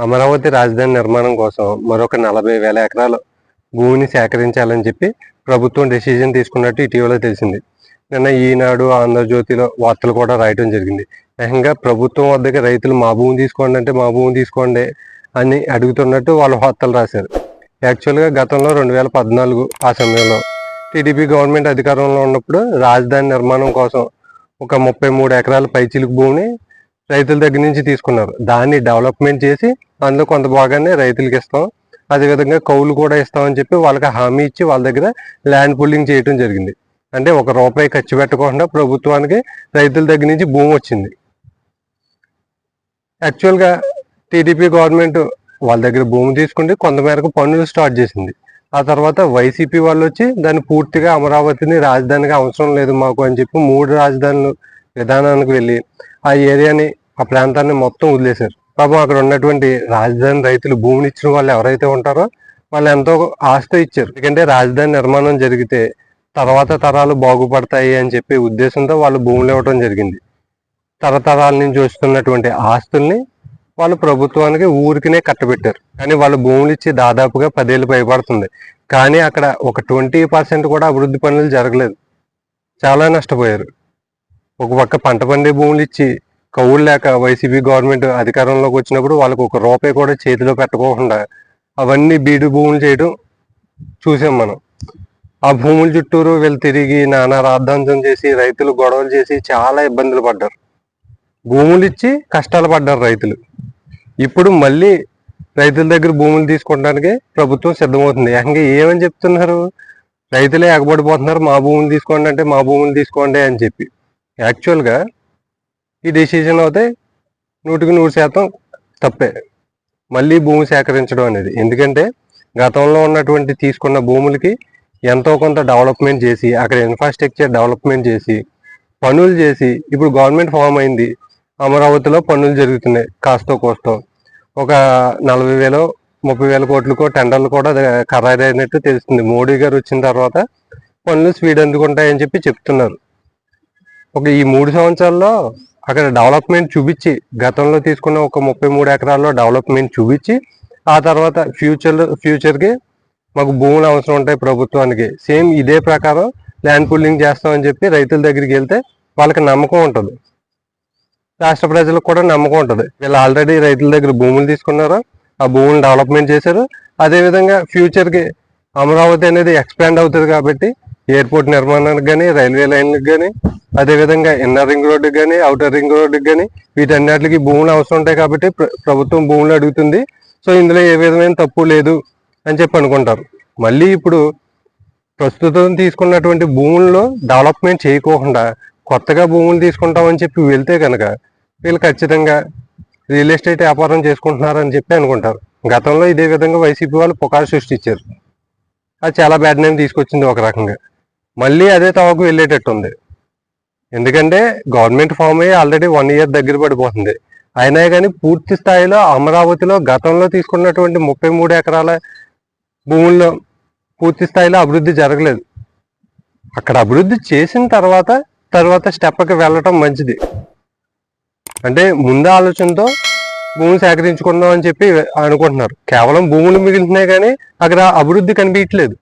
అమరావతి రాజధాని నిర్మాణం కోసం మరొక నలభై వేల ఎకరాలు భూమిని సేకరించాలని చెప్పి ప్రభుత్వం డెసిజన్ తీసుకున్నట్టు ఇటీవల తెలిసింది. నిన్న ఈనాడు ఆంధ్రజ్యోతిలో వార్తలు కూడా రాయటం జరిగింది. ఏకంగా ప్రభుత్వం వద్దకి రైతులు మా భూమి తీసుకోండి అంటే మా భూమి తీసుకోండి అని అడుగుతున్నట్టు వాళ్ళు వార్తలు రాశారు. యాక్చువల్గా గతంలో రెండు వేల పద్నాలుగు ఆ సమయంలో టీడీపీ గవర్నమెంట్ అధికారంలో ఉన్నప్పుడు రాజధాని నిర్మాణం కోసం ఒక ముప్పై మూడు ఎకరాల పైచిలుకు భూమిని రైతుల దగ్గర నుంచి తీసుకున్నారు. దాన్ని డెవలప్మెంట్ చేసి అందులో కొంత భాగాన్ని రైతులకి ఇస్తాం. అదేవిధంగా కౌలు కూడా ఇస్తామని చెప్పి వాళ్ళకి హామీ ఇచ్చి వాళ్ళ దగ్గర ల్యాండ్ పుల్లింగ్ చేయడం జరిగింది. అంటే ఒక రూపాయి ఖర్చు పెట్టకుండా ప్రభుత్వానికి రైతుల దగ్గర నుంచి భూమి వచ్చింది. యాక్చువల్గా టీడీపీ గవర్నమెంట్ వాళ్ళ దగ్గర భూమి తీసుకుంటే కొంతమేరకు పన్నులు స్టార్ట్ చేసింది. ఆ తర్వాత వైసీపీ వాళ్ళు వచ్చి దాన్ని పూర్తిగా అమరావతిని రాజధానిగా అవసరం లేదు మాకు అని చెప్పి మూడు రాజధానులు విధానానికి వెళ్ళి ఆ ఏరియాని ఆ ప్రాంతాన్ని మొత్తం వదిలేశారు. పాపం అక్కడ ఉన్నటువంటి రాజధాని రైతులు భూమిని ఇచ్చిన వాళ్ళు ఎవరైతే ఉంటారో వాళ్ళు ఎంతో ఆస్తి ఇచ్చారు. ఎందుకంటే రాజధాని నిర్మాణం జరిగితే తర్వాత తరాలు బాగుపడతాయి అని చెప్పి ఉద్దేశంతో వాళ్ళు భూములు ఇవ్వడం జరిగింది. తరతరాల నుంచి వస్తున్నటువంటి ఆస్తుల్ని వాళ్ళు ప్రభుత్వానికి ఊరికినే కట్టబెట్టారు. కానీ వాళ్ళు భూములు ఇచ్చి దాదాపుగా పదేళ్ళు భయపడుతుంది కానీ అక్కడ ఒక ట్వంటీ పర్సెంట్ కూడా అభివృద్ధి పనులు జరగలేదు. చాలా నష్టపోయారు. ఒక పక్క పంట పండే భూములు ఇచ్చి కవులు లేక వైసీపీ గవర్నమెంట్ అధికారంలోకి వచ్చినప్పుడు వాళ్ళకు ఒక రూపాయి కూడా చేతిలో పెట్టకోకుండా అవన్నీ బీడు భూములు చేయడం చూసాం మనం. ఆ భూముల చుట్టూరు వీళ్ళు తిరిగి నానా రాద్ధాంతం చేసి రైతులు గొడవలు చేసి చాలా ఇబ్బందులు పడ్డారు. భూములు ఇచ్చి కష్టాలు పడ్డారు రైతులు. ఇప్పుడు మళ్ళీ రైతుల దగ్గర భూములు తీసుకోవడానికి ప్రభుత్వం సిద్ధమవుతుంది. ఏకంగా ఏమని చెప్తున్నారు? రైతులే ఎగబడిపోతున్నారు మా భూములు తీసుకోండి అంటే మా భూములు తీసుకోండి అని చెప్పి. యాక్చువల్గా ఈ డెసిషన్ అయితే నూటికి నూరు శాతం తప్పే. మళ్ళీ భూమి సేకరించడం అనేది. ఎందుకంటే గతంలో ఉన్నటువంటి తీసుకున్న భూములకి ఎంతో కొంత డెవలప్మెంట్ చేసి అక్కడ ఇన్ఫ్రాస్ట్రక్చర్ డెవలప్మెంట్ చేసి పనులు చేసి ఇప్పుడు గవర్నమెంట్ ఫామ్ అయింది. అమరావతిలో పనులు జరుగుతున్నాయి. కాస్తో కోస్తో. ఒక నలభై వేలు ముప్పై వేల కోట్లకో టెండర్లు కూడా ఖరారైనట్టు తెలుస్తుంది. మోడీ గారు వచ్చిన తర్వాత పనులు స్పీడ్ అందుకుంటాయని చెప్పి చెప్తున్నారు. ఒక ఈ మూడు సంవత్సరాల్లో అక్కడ డెవలప్మెంట్ చూపించి గతంలో తీసుకున్న ఒక ముప్పై మూడు ఎకరాల్లో డెవలప్మెంట్ చూపించి ఆ తర్వాత ఫ్యూచర్ ఫ్యూచర్కి మాకు భూములు అవసరం ఉంటాయి ప్రభుత్వానికి. సేమ్ ఇదే ప్రకారం ల్యాండ్ పుల్లింగ్ చేస్తామని చెప్పి రైతుల దగ్గరికి వెళ్తే వాళ్ళకి నమ్మకం ఉంటుంది. రాష్ట్ర ప్రజలకు కూడా నమ్మకం ఉంటుంది. వీళ్ళు ఆల్రెడీ రైతుల దగ్గర భూములు తీసుకున్నారు ఆ భూములు డెవలప్మెంట్ చేశారు. అదేవిధంగా ఫ్యూచర్కి అమరావతి అనేది ఎక్స్పాండ్ అవుతుంది కాబట్టి ఎయిర్పోర్ట్ నిర్మాణానికి కానీ రైల్వే లైన్లకు కానీ అదేవిధంగా ఇన్నర్ రింగ్ రోడ్డుకి కానీ అవుటర్ రింగ్ రోడ్డుకి కానీ వీటన్నిటికి భూములు అవసరం ఉంటాయి కాబట్టి ప్ర- ప్రభుత్వం భూములు అడుగుతుంది. సో ఇందులో ఏ విధమైన తప్పు లేదు అని చెప్పి అనుకుంటారు. మళ్ళీ ఇప్పుడు ప్రస్తుతం తీసుకున్నటువంటి భూముల్లో డెవలప్మెంట్ చేయకోకుండా కొత్తగా భూములు తీసుకుంటామని చెప్పి వెళ్తే కనుక వీళ్ళు ఖచ్చితంగా రియల్ ఎస్టేట్ వ్యాపారం చేసుకుంటున్నారని చెప్పి అనుకుంటారు. గతంలో ఇదే విధంగా వైసీపీ వాళ్ళు పుకారు సృష్టించారు. అది చాలా బ్యాడ్ నేమ్ తీసుకొచ్చింది ఒక రకంగా. మళ్ళీ అదే తవకు వెళ్ళేటట్టు ఉంది ఎందుకంటే గవర్నమెంట్ ఫామ్ అయ్యి ఆల్రెడీ వన్ ఇయర్ దగ్గర పడిపోతుంది. అయినా కానీ పూర్తి స్థాయిలో అమరావతిలో గతంలో తీసుకున్నటువంటి ముప్పై మూడు ఎకరాల భూముల్లో పూర్తి స్థాయిలో అభివృద్ధి జరగలేదు. అక్కడ అభివృద్ధి చేసిన తర్వాత తర్వాత స్టెప్కి వెళ్ళటం మంచిది. అంటే ముందు ఆలోచనతో భూమి సేకరించుకుందాం అని చెప్పి అనుకుంటున్నారు. కేవలం భూములు మిగిలినాయి కానీ అక్కడ అభివృద్ధి కనిపించట్లేదు.